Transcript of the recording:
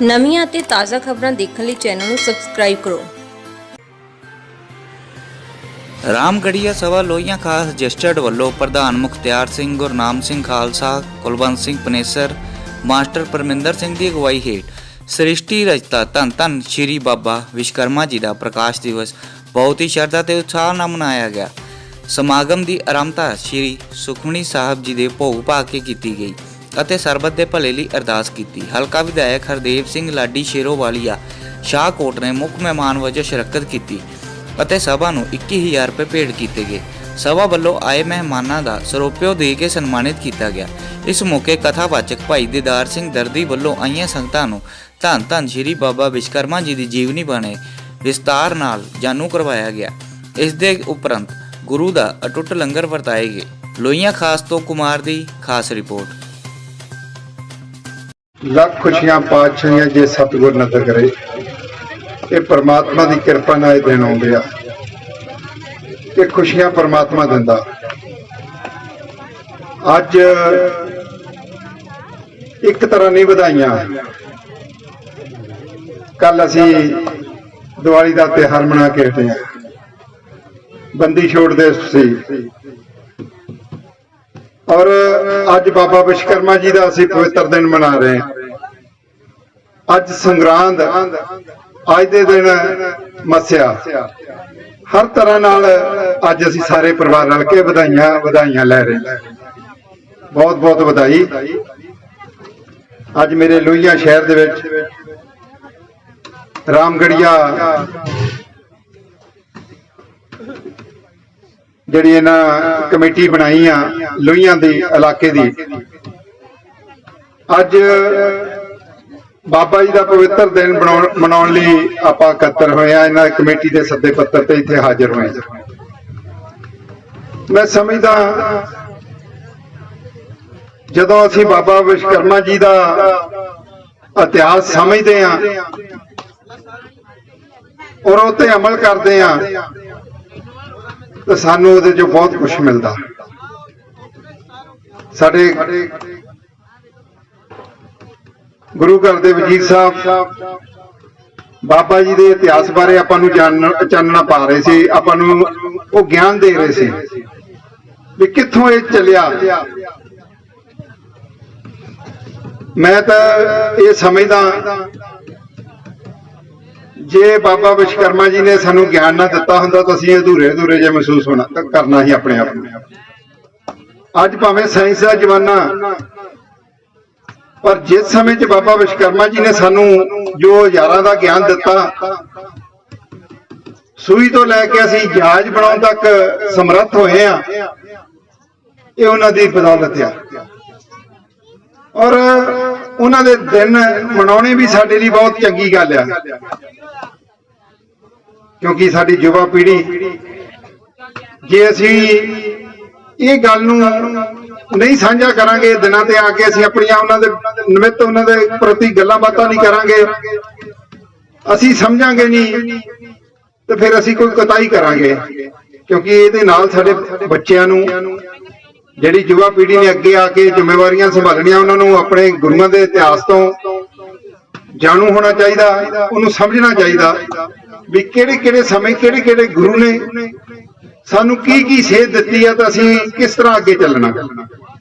ਨਵੀਆਂ ਅਤੇ ਤਾਜ਼ਾ ਖਬਰਾਂ ਦੇਖਣ ਲਈ ਚੈਨਲ ਨੂੰ ਸਬਸਕ੍ਰਾਈਬ ਕਰੋ। ਰਾਮਗੜੀਆ ਸਭਾ ਲੋਹੀਆਂ ਖਾਸ ਰਜਿਸਟਰਡ ਵੱਲੋਂ ਪ੍ਰਧਾਨ ਮੁਖਤਿਆਰ ਸਿੰਘ, ਗੁਰਨਾਮ ਸਿੰਘ ਖਾਲਸਾ, ਕੁਲਵੰਤ ਸਿੰਘ ਪਨੇਸਰ, ਮਾਸਟਰ ਪਰਮਿੰਦਰ ਸਿੰਘ ਦੀ ਅਗਵਾਈ ਹੇਠ ਸ੍ਰਿਸ਼ਟੀ ਰਚਤਾ ਧੰਨ ਧੰਨ ਸ਼੍ਰੀ ਬਾਬਾ ਵਿਸ਼ਕਰਮਾ ਜੀ ਦਾ ਪ੍ਰਕਾਸ਼ ਦਿਵਸ ਬਹੁਤ ਹੀ ਸ਼ਰਧਾ ਤੇ ਉਤਸ਼ਾਹ ਨਾਲ ਮਨਾਇਆ ਗਿਆ। ਸਮਾਗਮ ਦੀ ਆਰੰਭਤਾ ਸ਼੍ਰੀ ਸੁਖਮਣੀ ਸਾਹਿਬ ਜੀ ਦੇ ਭੋਗ ਪਾ ਕੇ ਕੀਤੀ ਗਈ। ਅਤੇ ਸਰਬਤ ਦੇ ਭਲੇ ਲਈ ਅਰਦਾਸ ਕੀਤੀ। ਹਲਕਾ ਵਿਧਾਇਕ ਹਰਦੇਵ ਸਿੰਘ ਲਾਡੀ ਸ਼ੇਰੋਵਾਲੀਆ ਸ਼ਾਹਕੋਟ ਨੇ ਮੁੱਖ ਮਹਿਮਾਨ ਵਜੋਂ ਸ਼ਿਰਕਤ ਕੀਤੀ ਅਤੇ ਸਭਾ ਨੂੰ 21000 ਰੁਪਏ ਭੇਟ ਕੀਤੇ ਗਏ। ਸਭਾ ਵੱਲੋਂ ਆਏ ਮਹਿਮਾਨਾਂ ਦਾ ਸਰੋਪਿਓ ਦੇ ਕੇ ਸਨਮਾਨਿਤ ਕੀਤਾ ਗਿਆ। ਇਸ ਮੌਕੇ ਕਥਾਵਾਚਕ ਭਾਈ ਦੀਦਾਰ ਸਿੰਘ ਦਰਦੀ ਵੱਲੋਂ ਆਈਆਂ ਸੰਗਤਾਂ ਨੂੰ ਧੰਨ ਧੰਨ ਸ਼੍ਰੀ ਬਾਬਾ ਵਿਸ਼ਕਰਮਾ ਜੀ ਦੀ ਜੀਵਨੀ ਬਾਰੇ ਵਿਸਤਾਰ ਨਾਲ ਜਾਣੂ ਕਰਵਾਇਆ ਗਿਆ। ਇਸ ਦੇ ਉਪਰੰਤ ਗੁਰੂ ਦਾ ਅਟੁੱਟ ਲੰਗਰ ਵਰਤਾਏ ਗਏ। ਲੋਹੀਆਂ ਖਾਸ ਤੋਂ ਕੁਮਾਰ ਦੀ ਖਾਸ ਰਿਪੋਰਟ। ਲੱਖ ਖੁਸ਼ੀਆਂ, ਪਾਤਸ਼ਾਹੀਆਂ ਜੇ ਸਤਿਗੁਰ ਨਜ਼ਰ ਕਰੇ, ਇਹ ਪਰਮਾਤਮਾ ਦੀ ਕਿਰਪਾ ਨਾਲ ਇਹ ਦਿਨ ਆਉਂਦੇ ਆ। ਇਹ ਖੁਸ਼ੀਆਂ ਪਰਮਾਤਮਾ ਦਿੰਦਾ। ਅੱਜ ਇੱਕ ਤਰ੍ਹਾਂ ਨਹੀਂ ਵਧਾਈਆਂ। ਕੱਲ ਅਸੀਂ ਦੀਵਾਲੀ ਦਾ ਤਿਉਹਾਰ ਮਨਾ ਕੇ ਹਟੇ ਆ ਬੰਦੀ ਛੋੜ ਦੇ ਸੀ। ਔਰ ਅੱਜ ਬਾਬਾ ਵਿਸ਼ਕਰਮਾ ਜੀ ਦਾ ਅਸੀਂ ਪਵਿੱਤਰ ਦਿਨ ਮਨਾ ਰਹੇ ਹਾਂ। ਅੱਜ ਸੰਗਰਾਂਦ ਅੱਜ ਦੇ ਦਿਨ ਮੱਸਿਆ। ਹਰ ਤਰ੍ਹਾਂ ਨਾਲ ਅੱਜ ਅਸੀਂ ਸਾਰੇ ਪਰਿਵਾਰ ਰਲ ਕੇ ਵਧਾਈਆਂ ਵਧਾਈਆਂ ਲੈ ਰਹੇ ਹਾਂ। ਬਹੁਤ ਬਹੁਤ ਵਧਾਈ। ਅੱਜ ਮੇਰੇ ਲੋਹੀਆ ਸ਼ਹਿਰ ਦੇ ਵਿੱਚ ਰਾਮਗੜੀਆ ਜਿਹੜੀ ਇਹਨਾਂ ਕਮੇਟੀ ਬਣਾਈ ਆ ਲੋਹੀਆਂ ਦੀ, ਇਲਾਕੇ ਦੀ ਅੱਜ ਬਾਬਾ ਜੀ ਦਾ ਪਵਿੱਤਰ ਦਿਨ ਬਣਾਉਣ- ਮਨਾਉਣ ਲਈ ਆਪਾਂ ਇਕੱਤਰ ਹੋਏ ਆ, ਇਹਨਾਂ ਕਮੇਟੀ ਦੇ ਸੱਦੇ ਪੱਤਰ ਤੇ ਇੱਥੇ ਹਾਜ਼ਰ ਹੋਏ ਹਾਂ। ਮੈਂ ਸਮਝਦਾ ਜਦੋਂ ਅਸੀਂ ਬਾਬਾ ਵਿਸ਼ਕਰਮਾ ਜੀ ਦਾ ਇਤਿਹਾਸ ਸਮਝਦੇ ਆ ਔਰ ਉਹ ਤੇ ਅਮਲ ਕਰਦੇ ਆ ਤਾਂ ਸਾਨੂੰ ਉਹਦੇ ਚੋਂ ਬਹੁਤ ਕੁਝ ਮਿਲਦਾ। ਸਾਡੇ ਗੁਰੂ ਘਰ ਦੇ ਵਜ਼ੀਰ ਸਾਹਿਬ, ਬਾਬਾ ਜੀ ਦੇ ਇਤਿਹਾਸ ਬਾਰੇ ਆਪਾਂ ਨੂੰ ਜਾਣਨ, ਚਾਨਣਾ ਪਾ ਰਹੇ ਸੀ। ਆਪਾਂ ਨੂੰ ਉਹ ਗਿਆਨ ਦੇ ਰਹੇ ਸੀ ਵੀ ਕਿੱਥੋਂ ਇਹ ਚੱਲਿਆ। ਮੈਂ ਤਾਂ ਇਹ ਸਮਝਦਾ ਜੇ ਬਾਬਾ ਵਿਸ਼ਕਰਮਾ ਜੀ ਨੇ ਸਾਨੂੰ ਗਿਆਨ ਨਾ ਦਿੱਤਾ ਹੁੰਦਾ ਤਾਂ ਅਸੀਂ ਅਧੂਰੇ ਅਧੂਰੇ ਜੇ ਮਹਿਸੂਸ ਹੋਣਾ, ਤਾਂ ਕਰਨਾ ਹੀ ਆਪਣੇ ਆਪ ਨੂੰ। ਅੱਜ ਭਾਵੇਂ ਸਾਇੰਸ ਦਾ ਜ਼ਮਾਨਾ, ਪਰ ਜਿਸ ਸਮੇਂ 'ਚ ਬਾਬਾ ਵਿਸ਼ਕਰਮਾ ਜੀ ਨੇ ਸਾਨੂੰ ਜੋ ਹਜ਼ਾਰਾਂ ਦਾ ਗਿਆਨ ਦਿੱਤਾ, ਸੂਈ ਤੋਂ ਲੈ ਕੇ ਅਸੀਂ ਜਹਾਜ਼ ਬਣਾਉਣ ਤੱਕ ਸਮਰੱਥ ਹੋਏ ਆ ਇਹ ਉਹਨਾਂ ਦੀ ਬਦੌਲਤ ਆ। ਔਰ ਉਹਨਾਂ ਦੇ ਦਿਨ ਮਨਾਉਣੇ ਵੀ ਸਾਡੇ ਲਈ ਬਹੁਤ ਚੰਗੀ ਗੱਲ ਆ। ਕਿਉਂਕਿ ਸਾਡੀ ਯੁਵਾ ਪੀੜ੍ਹੀ, ਜੇ ਅਸੀਂ ਇਹ ਗੱਲ ਨੂੰ ਨਹੀਂ ਸਾਂਝਾ ਕਰਾਂਗੇ, ਦਿਨਾਂ ਤੇ ਆ ਕੇ ਅਸੀਂ ਆਪਣੀਆਂ ਉਹਨਾਂ ਦੇ ਨਿਮਿਤ ਉਹਨਾਂ ਦੇ ਪ੍ਰਤੀ ਗੱਲਾਂ ਬਾਤਾਂ ਨਹੀਂ ਕਰਾਂਗੇ, ਅਸੀਂ ਸਮਝਾਂਗੇ ਨਹੀਂ, ਤੇ ਫਿਰ ਅਸੀਂ ਕੋਈ ਕਤਾਈ ਕਰਾਂਗੇ, ਕਿਉਂਕਿ ਇਹਦੇ ਨਾਲ ਸਾਡੇ ਬੱਚਿਆਂ ਨੂੰ, ਜਿਹੜੀ ਯੁਵਾ ਪੀੜ੍ਹੀ ਨੇ ਅੱਗੇ ਆ ਕੇ ਜ਼ਿੰਮੇਵਾਰੀਆਂ ਸੰਭਾਲਣੀਆਂ ਉਹਨਾਂ ਨੂੰ, ਆਪਣੇ ਗੁਰੂਆਂ ਦੇ ਇਤਿਹਾਸ ਤੋਂ ਜਾਣੂ ਹੋਣਾ ਚਾਹੀਦਾ, ਉਹਨੂੰ ਸਮਝਣਾ ਚਾਹੀਦਾ। ਵੀ ਕਿਹੜੇ ਕਿਹੜੇ ਸਮੇਂ ਕਿਹੜੇ ਕਿਹੜੇ ਗੁਰੂ ਨੇ। ਸਾਨੂੰ ਕੀ ਕੀ ਸੇਧ ਦਿੱਤੀ ਹੈ ਤਾਂ ਅਸੀਂ ਕਿਸ ਤਰ੍ਹਾਂ ਅੱਗੇ ਚੱਲਣਾ।